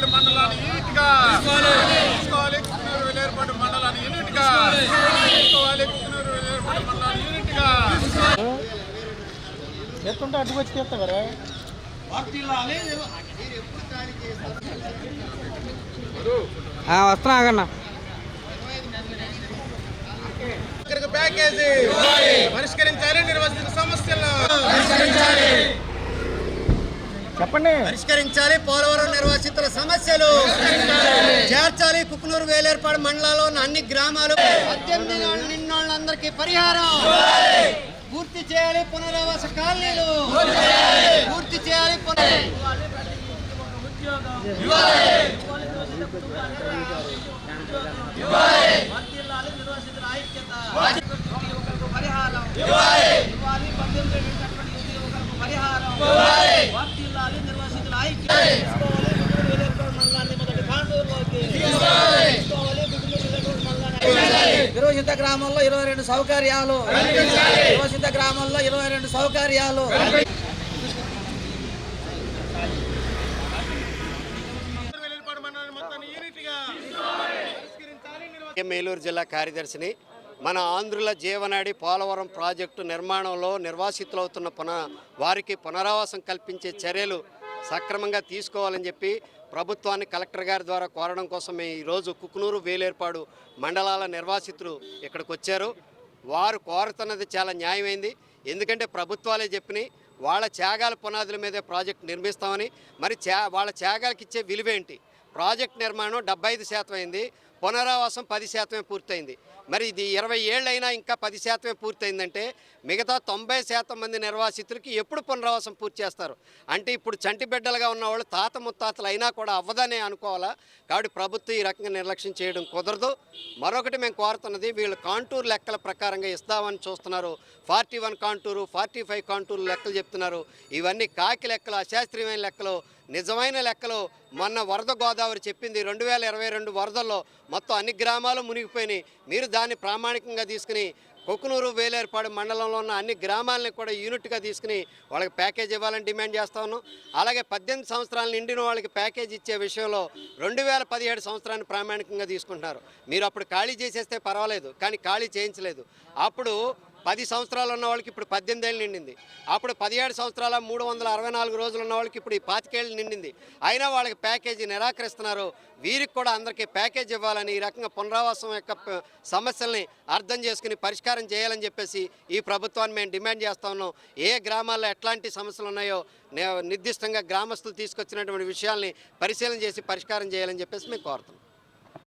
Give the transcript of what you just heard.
వేలేరుపాడు మండలాన్ని యూనిట్గా తీసుకోవాలి. వేలేరుపాడు మండలాన్ని యూనిట్గా తీసుకోవాలి. వేలేరుపాడు మండలాన్ని యూనిట్గా ఎత్తుంటే అడ్డు వచ్చి తీస్తావరా వస్తున్నా ఆగన్నా ప్యాకేజీ పరిష్కరించాలి. నిర్వసిత సమస్యలను చెప్పండి. పరిష్కరించాలి పోలవరం నిర్వాసితుల సమస్యలు. చేర్చాలి కుకునూరు వేలేర్పాడు మండలాల్లో ఉన్న అన్ని గ్రామాలు. పద్దెనిమిది నాళ్ళు నిన్నోళ్ళందరికీ పరిహారం. పూర్తి చేయాలి పునరావాస కాలనీలు. పూర్తి చేయాలి పునర్ నిర్వసిత గ్రామంలో ఇరవై రెండు సౌకర్యాలు. నిర్వసిత గ్రామంలో ఇరవై రెండు సౌకర్యాలు. మేలూరు జిల్లా కార్యదర్శిని మన ఆంధ్రుల జీవనాడి పోలవరం ప్రాజెక్టు నిర్మాణంలో నిర్వాసితులవుతున్న పున వారికి పునరావాసం కల్పించే చర్యలు సక్రమంగా తీసుకోవాలని చెప్పి ప్రభుత్వాన్ని కలెక్టర్ గారి ద్వారా కోరడం కోసమే ఈరోజు కుకునూరు వేలేర్పాడు మండలాల నిర్వాసితులు ఇక్కడికి వచ్చారు. వారు కోరుతున్నది చాలా న్యాయమైంది. ఎందుకంటే ప్రభుత్వాలే చెప్పినాయి వాళ్ళ త్యాగాల పునాదుల మీదే ప్రాజెక్ట్ నిర్మిస్తామని. మరి త్యా వాళ్ళ త్యాగాలకు ఇచ్చే విలువేంటి? ప్రాజెక్ట్ నిర్మాణం డెబ్బై ఐదు శాతం అయింది పునరావాసం పది శాతమే పూర్తయింది. మరి ఇది ఇరవై ఏళ్ళైనా ఇంకా పది శాతమే పూర్తయిందంటే మిగతా తొంభై శాతం మంది నిర్వాసితులకి ఎప్పుడు పునరావాసం పూర్తి చేస్తారు? అంటే ఇప్పుడు చంటి బిడ్డలుగా ఉన్న వాళ్ళు తాత ముత్తాతలు అయినా కూడా అవ్వదనే అనుకోవాలా? కాబట్టి ప్రభుత్వం ఈ రకంగా నిర్లక్ష్యం చేయడం కుదరదు. మరొకటి మేము కోరుతున్నది వీళ్ళు కాంటూర్ లెక్కల ప్రకారంగా ఇస్తామని చూస్తున్నారు. Forty one contour forty five contour లెక్కలు చెప్తున్నారు. ఇవన్నీ కాకి లెక్కలు అశాస్త్రీయమైన లెక్కలు. నిజమైన లెక్కలు మొన్న వరద గోదావరి చెప్పింది. రెండు వేల ఇరవై రెండు వరదల్లో మొత్తం అన్ని గ్రామాలు మునిగిపోయినాయి. మీరు దాన్ని ప్రామాణికంగా తీసుకుని కొక్కునూరు వేలేరుపాడు మండలంలో ఉన్న అన్ని గ్రామాలని కూడా యూనిట్గా తీసుకుని వాళ్ళకి ప్యాకేజ్ ఇవ్వాలని డిమాండ్ చేస్తా ఉన్నాం. అలాగే పద్దెనిమిది సంవత్సరాలు నిండిన వాళ్ళకి ప్యాకేజ్ ఇచ్చే విషయంలో రెండు వేల పదిహేడు సంవత్సరాన్ని ప్రామాణికంగా తీసుకుంటున్నారు. మీరు అప్పుడు ఖాళీ చేసేస్తే పర్వాలేదు కానీ ఖాళీ చేయించలేదు. అప్పుడు పది సంవత్సరాలు ఉన్న వాళ్ళకి ఇప్పుడు పద్దెనిమిది ఏళ్ళు నిండింది. అప్పుడు పదిహేడు సంవత్సరాల మూడు వందల అరవై నాలుగు రోజులు ఉన్న వాళ్ళకి ఇప్పుడు ఈ పాతికేళ్ళు నిండింది. అయినా వాళ్ళకి ప్యాకేజీ నిరాకరిస్తున్నారు. వీరికి కూడా అందరికీ ప్యాకేజ్ ఇవ్వాలని ఈ రకంగా పునరావాసం యొక్క సమస్యల్ని అర్థం చేసుకుని పరిష్కారం చేయాలని చెప్పేసి ఈ ప్రభుత్వాన్ని మేము డిమాండ్ చేస్తా ఉన్నాం. ఏ గ్రామాల్లో ఎట్లాంటి సమస్యలు ఉన్నాయో నే- నిర్దిష్టంగా గ్రామస్తులు తీసుకొచ్చినటువంటి విషయాల్ని పరిశీలన చేసి పరిష్కారం చేయాలని చెప్పేసి మేము కోరుతున్నాం.